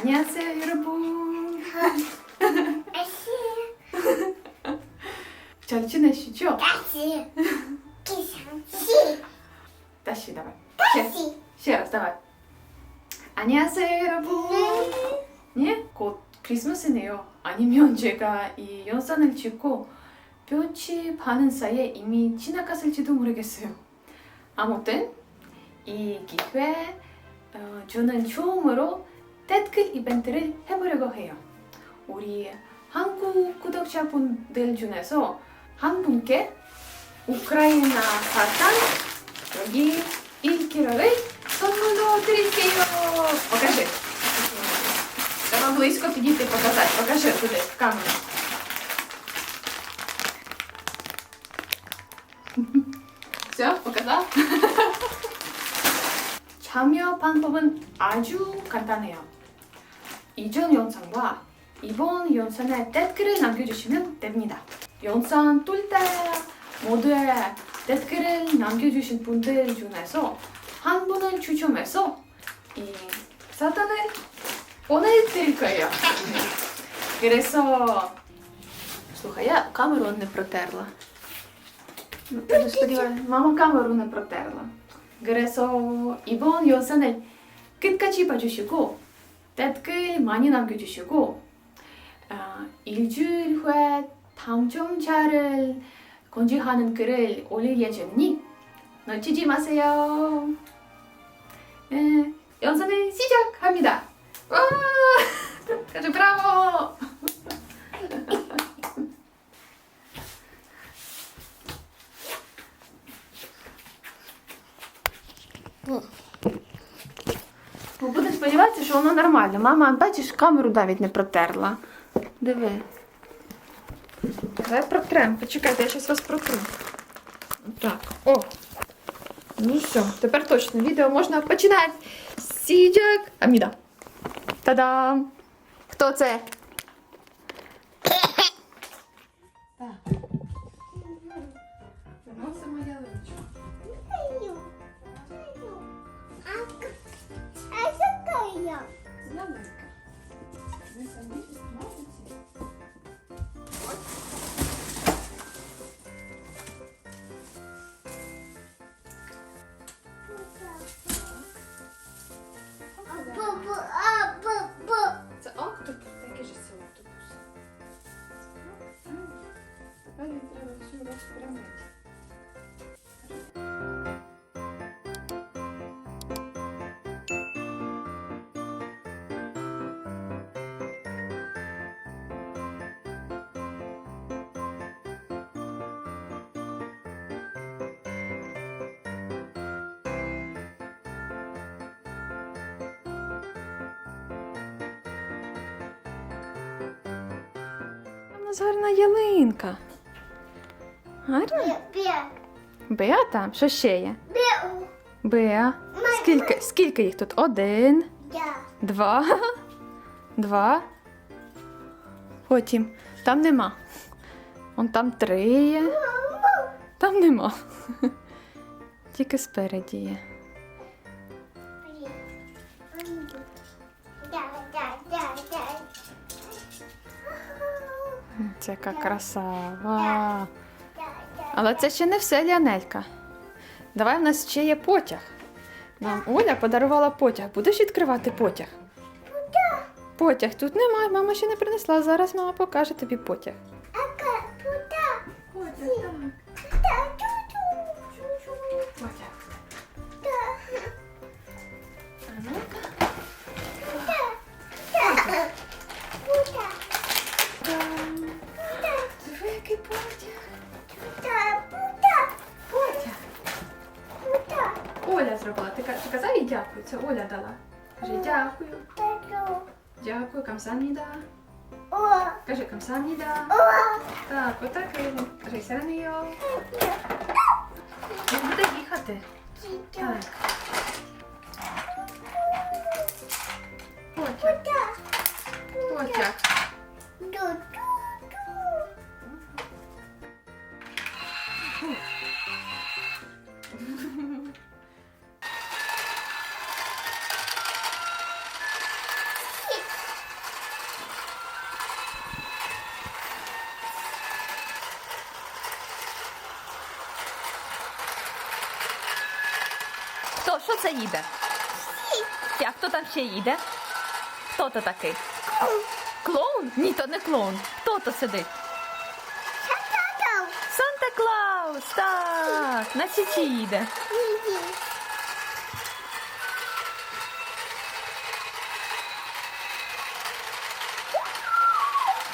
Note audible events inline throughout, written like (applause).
안녕하세요 여러분. 아씨. 잘 지내시죠? 다시. 기상시. 다시 나와. 다시. 시아 나와. 안녕하세요 여러분. 네. 예? 곧 크리스마스네요. 아니면 제가 이 연산을 찍고 볕이 반은 사이에 이미 지나갔을지도 모르겠어요. 아무튼 이 기회 어, 저는 처음으로 댓글 이벤트를 해보려고 해요. 우리 한국 구독자분들 중에서 한 분께 우크라이나 사탕 여기 1kg를 선물로 드릴게요. Покажи. Треба близько підійти показати. Покажи туди, в камеру. Все, показав? 참여 방법은 아주 간단해요. 이전 영상과 이번 영상에 댓글을 남겨주시면 됩니다. 영상 뜰때 모두의 댓글을 남겨주신 분들 중에서 한 분을 추첨해서 이 사탕을 보내드릴 거예요. (laughs) 그래서 слухай, я камеру не протерла. Ну, я сподіваюся, мама камеру не протерла. 그래서 이번 영상을 끝까지 봐주시고 댓글 많이 남겨주시고 어, 일주일 후에 다음 총차를 건지하는 글을 올릴 예정이니 놓치지 마세요. 네, 연선을 시작합니다. 와, (laughs) 아주 브라보! 응. Сподіватися, що воно нормально. Мама, бачиш, камеру навіть не протерла. Диви. Давай протрем. Почекайте, я зараз вас протру. Так, о. Ну все, тепер точно відео можна починати. Сідяк. Аміда. Та-дам! Хто це? Нас гарна ялинка. Гарна? Бе, бе, Беата? Що ще є? бе, Беа. Скільки, скільки їх тут? Один, я. два, два. Потім. Там нема. Он там три є. Там нема. Тільки спереді є. Це яка красава. Але це ще не все, Ліанелька. Давай в нас ще є потяг. Нам Оля подарувала потяг. Будеш відкривати потяг? Потяг тут немає, мама ще не принесла. Зараз мама покаже тобі потяг. Оля зробила. Ти, ти казав їй дякую. Це Оля дала. Кажи дякую. Дякую, камсаніда. Кажи камсаніда. Так, отак. Кажи сенео. Він буде їхати. Так. Потяг. Потяг. ту-ту. Їде? А хто там ще їде? Хто то такий? Клоун? Ні, то не клоун. Хто то сидить? Санта Клаус! Так, на січі їде.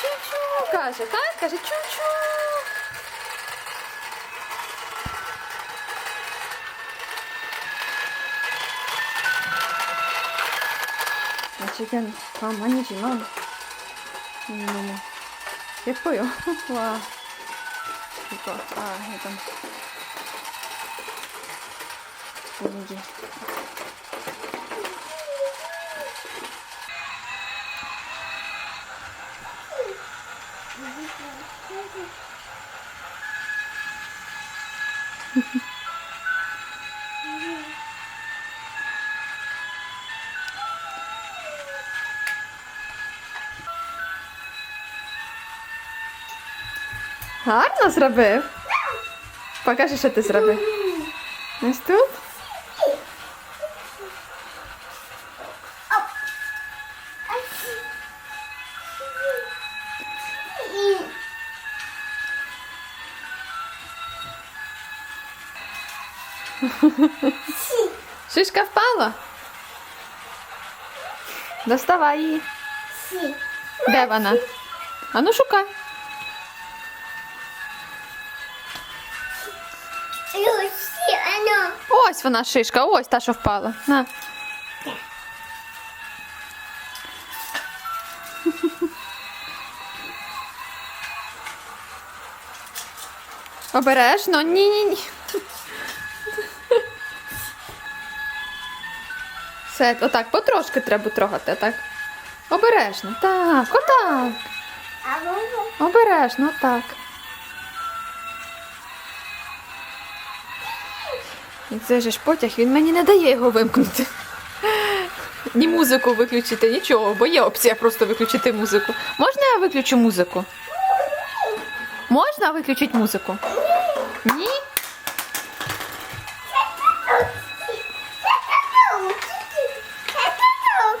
Чу-чу, каже, так? Каже, чу-чу. 지금 다음 아니지만. 음, 너무 예뻐요. (laughs) 와. 이거 아 일단 분위기 Ano zrobił. Pokaż jeszcze ty zrobił. Jest tu? Szyszka wpadła. Dostawaj. Dawaj ona. Ano szukaj. Люсі, ано. Ось вона шишка, ось та, що впала. На. Обережно, ні, ні, ні. Все, отак, потрошки треба трогати, так. Обережно. Так, отак. Обережно, так. І це же ж потяг, він мені не дає його вимкнути. Ні музику виключити, нічого, бо є опція просто виключити музику. Можна я виключу музику? Можна виключити музику? Ні?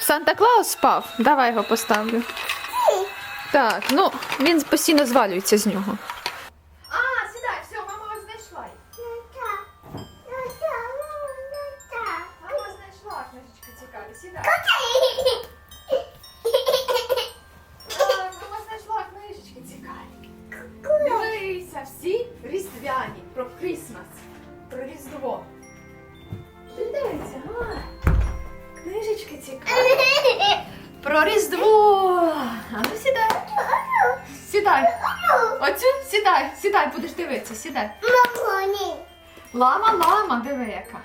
Санта Клаус спав. Давай його поставлю. Так, ну він постійно звалюється з нього. Оцю сідай, сідай, будеш дивитися, сідай. Лама, лама, диви яка.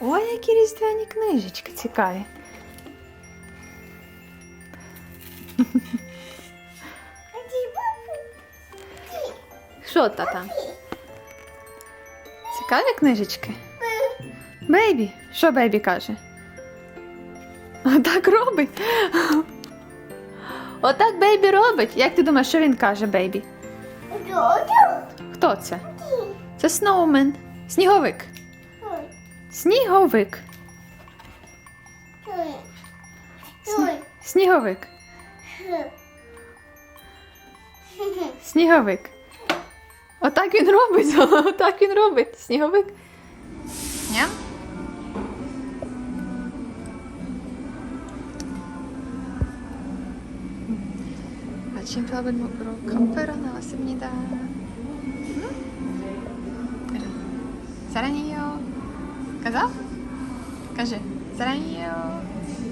Ой, які різдвяні книжечки цікаві. Що та там? Цікаві книжечки? Бейбі, що бейбі каже? Отак робить. Отак бейбі робить. Як ти думаєш, що він каже, бейбі? Хто це? Це Сноумен. Сніговик. Сніговик. Сніговик. Сніговик. Отак він робить. (laughs) Отак він робить. Сніговик. Ням. 아침 밥을 먹으러 카페로 나왔습니다. 사랑해요. 가자. 가지. 사랑해요.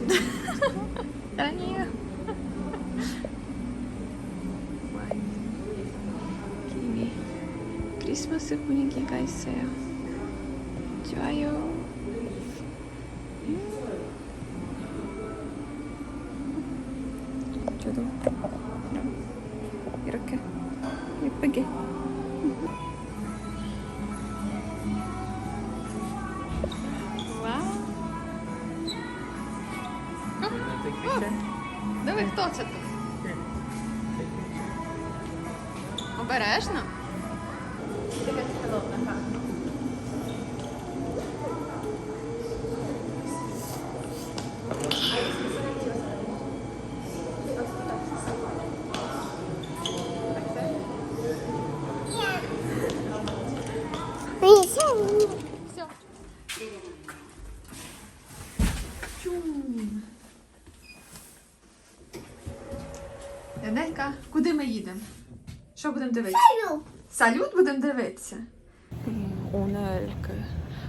(laughs) 사랑해요. 크리스마스 분위기가 있어요. 좋아요. இருக்கு இப்போக்கே Диви, хто це тут? Обережно. будемо дивитися? Алло. Салют будемо дивитися. 오늘 그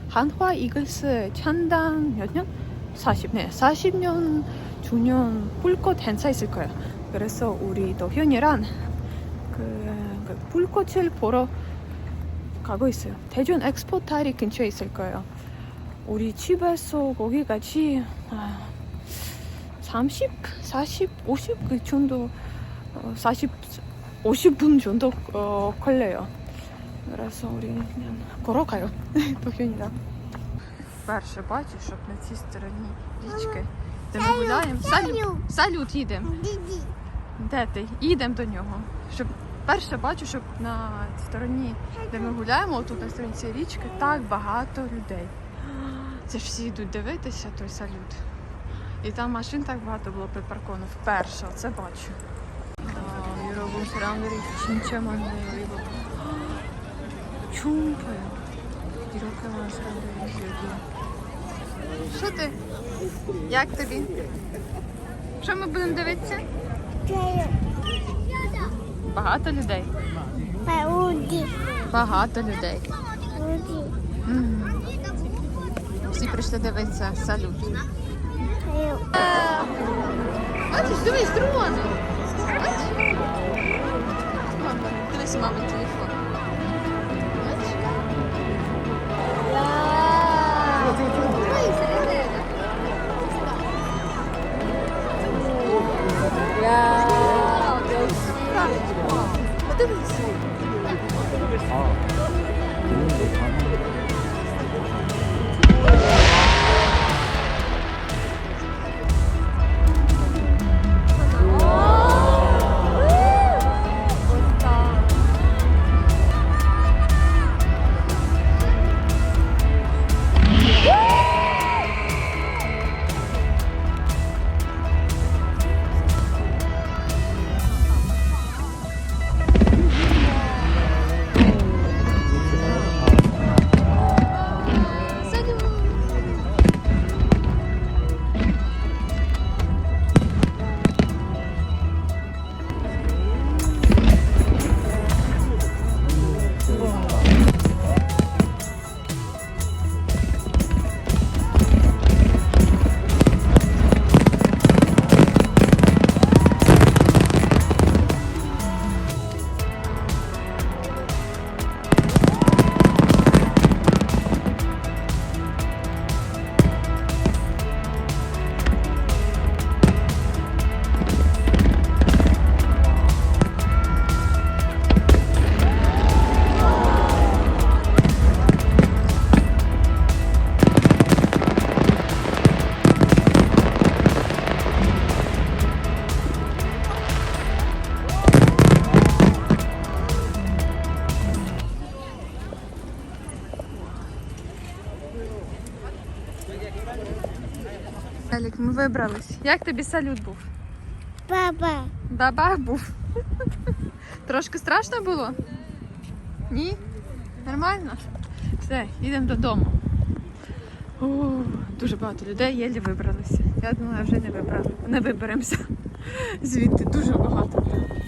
한화 이글스 창단 몇 년? 40, 네, 40년 주년 불꽃 행사 있을 거예요. 그래서 우리 도현이랑 그, 그 불꽃을 보러 가고 있어요. 대전 엑스포타일이 근처에 있을 거예요. 우리 집에서 거기까지 아, 30, 40, 50 그 정도 어, 40, 50분 정도 어, 걸려요. 그래서 우리 그냥 걸어가요. (laughs) 도현이랑. Перше бачу, щоб на цій стороні річки, де ми гуляємо. Салют, салют їдемо. Диди. Де ти? Їдемо до нього. Щоб перше бачу, щоб на стороні, де ми гуляємо, тут на стороні цієї річки, так багато людей. Це ж всі йдуть дивитися той салют. І там машин так багато було припарковано. Вперше, це бачу. Allah'ım selam verin. Çinçem anlayayım. Чумпаю. Дірка вам сразу Що ти? Як тобі? Що ми будемо дивитися? Багато людей. Багато людей. Всі прийшли дивитися. Салют. Бачиш, дивись, трони. Мама, Дивись, мамин телефон. Бачиш? Вибрались. Як тобі салют був? Баба. Баба був. Трошки страшно було? Ні? Нормально? Все, їдемо додому. О, дуже багато людей єлі вибралися. Я думаю, вже не вибрали. Не виберемося. Звідти дуже багато людей.